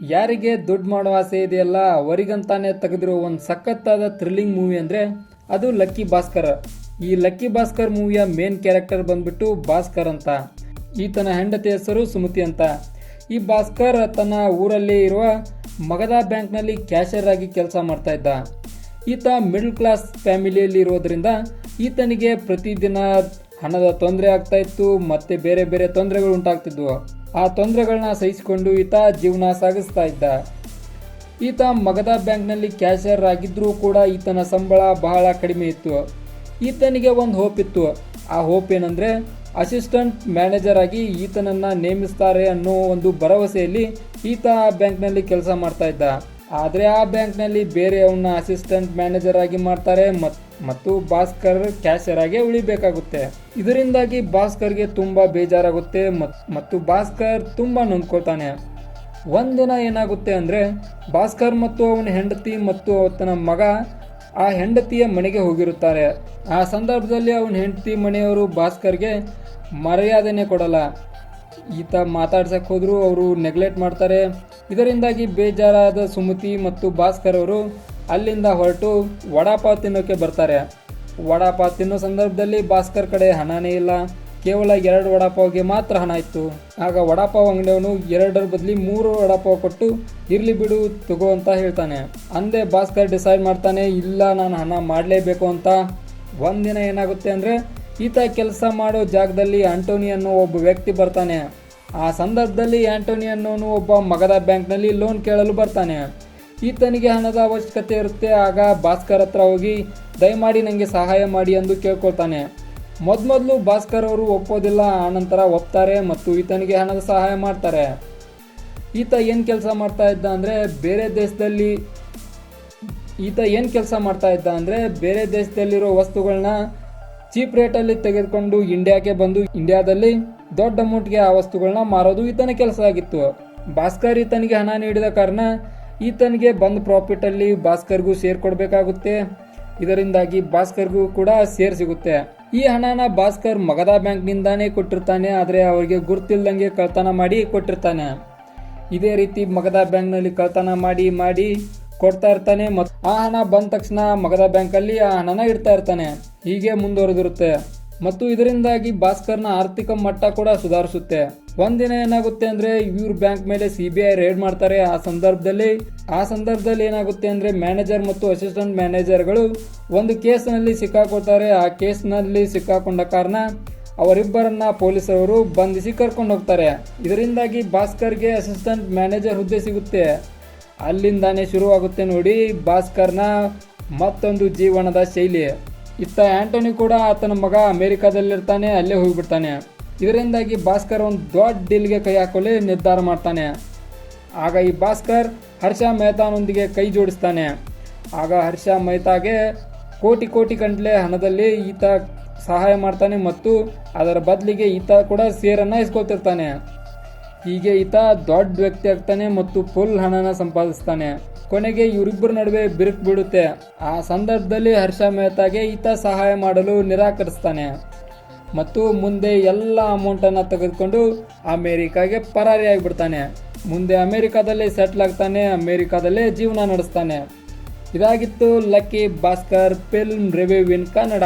ಯಾರಿಗೆ ದುಡ್ಡು ಮಾಡೋ ಆಸೆ ಇದೆಯಲ್ಲ, ಅವರಿಗಂತಾನೆ ತೆಗೆದಿರೋ ಒಂದು ಸಖತ್ತಾದ ಥ್ರಿಲ್ಲಿಂಗ್ ಮೂವಿ ಅಂದರೆ ಅದು ಲಕ್ಕಿ ಭಾಸ್ಕರ್ ಈ ಲಕ್ಕಿ ಭಾಸ್ಕರ್ ಮೂವಿಯ ಮೇನ್ ಕ್ಯಾರೆಕ್ಟರ್ ಬಂದ್ಬಿಟ್ಟು ಭಾಸ್ಕರ್ ಅಂತ. ಈತನ ಹೆಂಡತಿ ಹೆಸರು ಸುಮತಿ ಅಂತ. ಈ ಭಾಸ್ಕರ್ ತನ್ನ ಊರಲ್ಲಿ ಇರುವ ಮಗದ ಬ್ಯಾಂಕ್ನಲ್ಲಿ ಕ್ಯಾಶಿಯರ್ ಆಗಿ ಕೆಲಸ ಮಾಡ್ತಾ ಇದ್ದ. ಈತ ಮಿಡ್ಲ್ ಕ್ಲಾಸ್ ಫ್ಯಾಮಿಲಿಯಲ್ಲಿ ಇರೋದ್ರಿಂದ ಈತನಿಗೆ ಪ್ರತಿದಿನ ಹಣದ ತೊಂದರೆ ಆಗ್ತಾ ಇತ್ತು, ಮತ್ತೆ ಬೇರೆ ಬೇರೆ ತೊಂದರೆಗಳು ಉಂಟಾಗ್ತಿದ್ವು. ಆ ತೊಂದರೆಗಳನ್ನ ಸಹಿಸಿಕೊಂಡು ಈತ ಜೀವನ ಸಾಗಿಸ್ತಾ ಇದ್ದ. ಈತ ಮಗದ ಬ್ಯಾಂಕ್ನಲ್ಲಿ ಕ್ಯಾಶಿಯರ್ ಆಗಿದ್ದರೂ ಕೂಡ ಈತನ ಸಂಬಳ ಬಹಳ ಕಡಿಮೆ ಇತ್ತು. ಈತನಿಗೆ ಒಂದು ಹೋಪ್ ಇತ್ತು. ಆ ಹೋಪ್ ಏನಂದರೆ ಅಸಿಸ್ಟೆಂಟ್ ಮ್ಯಾನೇಜರ್ ಆಗಿ ಈತನನ್ನು ನೇಮಿಸ್ತಾರೆ ಅನ್ನೋ ಒಂದು ಭರವಸೆಯಲ್ಲಿ ಈತ ಆ ಬ್ಯಾಂಕ್ನಲ್ಲಿ ಕೆಲಸ ಮಾಡ್ತಾ ಇದ್ದ. ಆದರೆ ಆ ಬ್ಯಾಂಕ್ನಲ್ಲಿ ಬೇರೆಯವನ್ನ ಅಸಿಸ್ಟೆಂಟ್ ಮ್ಯಾನೇಜರ್ ಆಗಿ ಮಾಡ್ತಾರೆ ಮತ್, ಮತ್ತು ಭಾಸ್ಕರ್ ಕ್ಯಾಶಿಯರ್ ಆಗಿ ಉಳಿಬೇಕಾಗುತ್ತೆ. ಇದರಿಂದಾಗಿ ಭಾಸ್ಕರ್ಗೆ ತುಂಬಾ ಬೇಜಾರಾಗುತ್ತೆ ಮತ್ತು ಭಾಸ್ಕರ್ ತುಂಬಾ ನೊಂದ್ಕೊಳ್ತಾನೆ ಒಂದಿನ ಏನಾಗುತ್ತೆ ಅಂದರೆ ಭಾಸ್ಕರ್ ಮತ್ತು ಅವನ ಹೆಂಡತಿ ಮತ್ತು ಅವತನ ಮಗ ಆ ಹೆಂಡತಿಯ ಮನೆಗೆ ಹೋಗಿರುತ್ತಾರೆ. ಆ ಸಂದರ್ಭದಲ್ಲಿ ಅವನ ಹೆಂಡತಿ ಮನೆಯವರು ಭಾಸ್ಕರ್ಗೆ ಮರ್ಯಾದೆನೆ ಕೊಡಲ್ಲ. ಈತ ಮಾತಾಡ್ಸಕ್ ಹೋದ್ರು, ಅವರು ನೆಗ್ಲೆಕ್ಟ್ ಮಾಡ್ತಾರೆ. ಇದರಿಂದಾಗಿ ಬೇಜಾರಾದ ಸುಮತಿ ಮತ್ತು ಭಾಸ್ಕರ್ ಅವರು ಅಲ್ಲಿಂದ ಹೊರಟು ವಡಾಪಾವ್ ತಿನ್ನೋಕ್ಕೆ ಬರ್ತಾರೆ. ವಡಾಪಾವ್ ತಿನ್ನೋ ಸಂದರ್ಭದಲ್ಲಿ ಭಾಸ್ಕರ್ ಕಡೆ ಹಣನೇ ಇಲ್ಲ. ಕೇವಲ ಎರಡು ವಡಾಪಾವ್ಗೆ ಮಾತ್ರ ಹಣ ಇತ್ತು. ಆಗ ವಡಾಪಾವ್ ಅಂಗಡಿಯವನು ಎರಡರ ಬದಲಿ ಮೂರು ವಡಾಪಾವ್ ಕೊಟ್ಟು, ಇರ್ಲಿ ಬಿಡು, ತಗೋ ಅಂತ ಹೇಳ್ತಾನೆ. ಅಂದೇ ಭಾಸ್ಕರ್ ಡಿಸೈಡ್ ಮಾಡ್ತಾನೆ, ಇಲ್ಲ, ನಾನು ಹಣ ಮಾಡಲೇಬೇಕು ಅಂತ. ಒಂದಿನ ಏನಾಗುತ್ತೆ ಅಂದರೆ ಈತ ಕೆಲಸ ಮಾಡೋ ಜಾಗದಲ್ಲಿ ಆಂಟೋನಿ ಅನ್ನೋ ಒಬ್ಬ ವ್ಯಕ್ತಿ ಬರ್ತಾನೆ. ಆ ಸಂದರ್ಭದಲ್ಲಿ ಆಂಟೋನಿ ಅನ್ನೋನು ಒಬ್ಬ ಮಗದ ಬ್ಯಾಂಕ್ನಲ್ಲಿ ಲೋನ್ ಕೇಳಲು ಬರ್ತಾನೆ. ಈತನಿಗೆ ಹಣದ ಅವಶ್ಯಕತೆ ಇರುತ್ತೆ, ಆಗ ಭಾಸ್ಕರ್ ಹತ್ರ ಹೋಗಿ, ದಯಮಾಡಿ ನನಗೆ ಸಹಾಯ ಮಾಡಿ ಎಂದು ಕೇಳ್ಕೊಳ್ತಾನೆ. ಮೊದಮೊದಲು ಭಾಸ್ಕರ್ ಅವರು ಒಪ್ಪೋದಿಲ್ಲ ಆನಂತರ ಒಪ್ತಾರೆ ಮತ್ತು ಈತನಿಗೆ ಹಣದ ಸಹಾಯ ಮಾಡ್ತಾರೆ. ಈತ ಏನು ಕೆಲಸ ಮಾಡ್ತಾ ಇದ್ದ ಅಂದರೆ, ಬೇರೆ ದೇಶದಲ್ಲಿ ಈತ ಏನು ಕೆಲಸ ಮಾಡ್ತಾ ಇದ್ದ ಅಂದರೆ, ಬೇರೆ ದೇಶದಲ್ಲಿರೋ ವಸ್ತುಗಳನ್ನ ಚೀಪ್ ರೇಟಲ್ಲಿ ತೆಗೆದುಕೊಂಡು ಇಂಡಿಯಾಗೆ ಬಂದು ಇಂಡಿಯಾದಲ್ಲಿ ದೊಡ್ಡ ಅಮೌಂಟ್ಗೆ ಆ ವಸ್ತುಗಳನ್ನ ಮಾರೋದು ಈತನ ಕೆಲಸ ಆಗಿತ್ತು. ಭಾಸ್ಕರ್ ಈತನಿಗೆ ಹಣ ನೀಡಿದ ಕಾರಣ ಈತನಿಗೆ ಬಂದ ಪ್ರಾಫಿಟಲ್ಲಿ ಭಾಸ್ಕರ್ಗೂ ಶೇರ್ ಕೊಡಬೇಕಾಗುತ್ತೆ ಇದರಿಂದಾಗಿ ಭಾಸ್ಕರ್ಗೂ ಕೂಡ ಶೇರ್ ಸಿಗುತ್ತೆ. ಈ ಹಣನ ಭಾಸ್ಕರ್ ಮಗದ ಬ್ಯಾಂಕ್ನಿಂದಾನೇ ಕೊಟ್ಟಿರ್ತಾನೆ, ಆದರೆ ಅವರಿಗೆ ಗುರ್ತಿಲ್ದಂಗೆ ಕಳ್ತನ ಮಾಡಿ ಕೊಟ್ಟಿರ್ತಾನೆ. ಇದೇ ರೀತಿ ಮಗದ ಬ್ಯಾಂಕ್ನಲ್ಲಿ ಕಳ್ತನ ಮಾಡಿ ಮಾಡಿ ಕೊಡ್ತಾ ಇರ್ತಾನೆ ಮತ್ತು ಆ ಹಣ ಬಂದ ತಕ್ಷಣ ಮಗದ ಬ್ಯಾಂಕಲ್ಲಿ ಆ ಹಣನ ಇಡ್ತಾ ಇರ್ತಾನೆ. ಹೀಗೆ ಮುಂದುವರೆದಿರುತ್ತೆ. ಮತ್ತು ಇದರಿಂದಾಗಿ ಭಾಸ್ಕರ್ನ ಆರ್ಥಿಕ ಮಟ್ಟ ಕೂಡ ಸುಧಾರಿಸುತ್ತೆ. ಒಂದಿನ ಏನಾಗುತ್ತೆ ಅಂದ್ರೆ ಇವ್ರ ಬ್ಯಾಂಕ್ ಮೇಲೆ ಸಿ ಬಿ ಐ ರೇಡ್ ಮಾಡ್ತಾರೆ. ಆ ಸಂದರ್ಭದಲ್ಲಿ ಆ ಸಂದರ್ಭದಲ್ಲಿ ಏನಾಗುತ್ತೆ ಅಂದ್ರೆ ಮ್ಯಾನೇಜರ್ ಮತ್ತು ಅಸಿಸ್ಟೆಂಟ್ ಮ್ಯಾನೇಜರ್ಗಳು ಒಂದು ಕೇಸ್ನಲ್ಲಿ ಸಿಕ್ಕಾಕೊಳ್ತಾರೆ. ಆ ಕೇಸ್ನಲ್ಲಿ ಸಿಕ್ಕಾಕೊಂಡ ಕಾರಣ ಅವರಿಬ್ಬರನ್ನ ಪೊಲೀಸರವರು ಬಂಧಿಸಿ ಕರ್ಕೊಂಡು ಹೋಗ್ತಾರೆ ಇದರಿಂದಾಗಿ ಭಾಸ್ಕರ್ಗೆ ಅಸಿಸ್ಟೆಂಟ್ ಮ್ಯಾನೇಜರ್ ಹುದ್ದೆ ಸಿಗುತ್ತೆ. ಅಲ್ಲಿಂದಾನೇ ಶುರುವಾಗುತ್ತೆ ನೋಡಿ ಭಾಸ್ಕರ್ನ ಮತ್ತೊಂದು ಜೀವನದ ಶೈಲಿ. ಇತ್ತ ಆಂಟೋನಿ ಕೂಡ ಆತನ ಮಗ ಅಮೇರಿಕಾದಲ್ಲಿರ್ತಾನೆ, ಅಲ್ಲೇ ಹೋಗಿಬಿಡ್ತಾನೆ. ಇದರಿಂದಾಗಿ ಭಾಸ್ಕರ್ ಒಂದು ದೊಡ್ಡ ಡೀಲ್ಗೆ ಕೈ ಹಾಕಲು ನಿರ್ಧಾರ ಮಾಡ್ತಾನೆ. ಆಗ ಈ ಭಾಸ್ಕರ್ ಹರ್ಷ ಮೆಹ್ತಾನೊಂದಿಗೆ ಕೈ ಜೋಡಿಸ್ತಾನೆ. ಆಗ ಹರ್ಷ ಮೆಹ್ತಾಗೆ ಕೋಟಿ ಕೋಟಿ ಗಂಟಲೆ ಹಣದಲ್ಲಿ ಈತ ಸಹಾಯ ಮಾಡ್ತಾನೆ ಮತ್ತು ಅದರ ಬದಲಿಗೆ ಈತ ಕೂಡ ಸೇರನ್ನು ಇಸ್ಕೊತಿರ್ತಾನೆ ಹೀಗೆ ಈತ ದೊಡ್ಡ ವ್ಯಕ್ತಿ ಆಗ್ತಾನೆ ಮತ್ತು ಫುಲ್ ಹಣನ ಸಂಪಾದಿಸ್ತಾನೆ. ಕೊನೆಗೆ ಇವರಿಬ್ಬರ ನಡುವೆ ಬಿರುಕು ಬಿಡುತ್ತೆ ಆ ಸಂದರ್ಭದಲ್ಲಿ ಹರ್ಷ ಮೆಹತಾಗೆ ಈತ ಸಹಾಯ ಮಾಡಲು ನಿರಾಕರಿಸ್ತಾನೆ. ಮತ್ತು ಮುಂದೆ ಎಲ್ಲ ಅಮೌಂಟನ್ನು ತೆಗೆದುಕೊಂಡು ಅಮೇರಿಕಾಗೆ ಪರಾರಿಯಾಗಿಬಿಡ್ತಾನೆ. ಮುಂದೆ ಅಮೇರಿಕಾದಲ್ಲೇ ಸೆಟ್ಲ್ ಆಗ್ತಾನೆ, ಅಮೇರಿಕಾದಲ್ಲೇ ಜೀವನ ನಡೆಸ್ತಾನೆ. ಇದಾಗಿತ್ತು Lucky Bhaskar film review in Kannada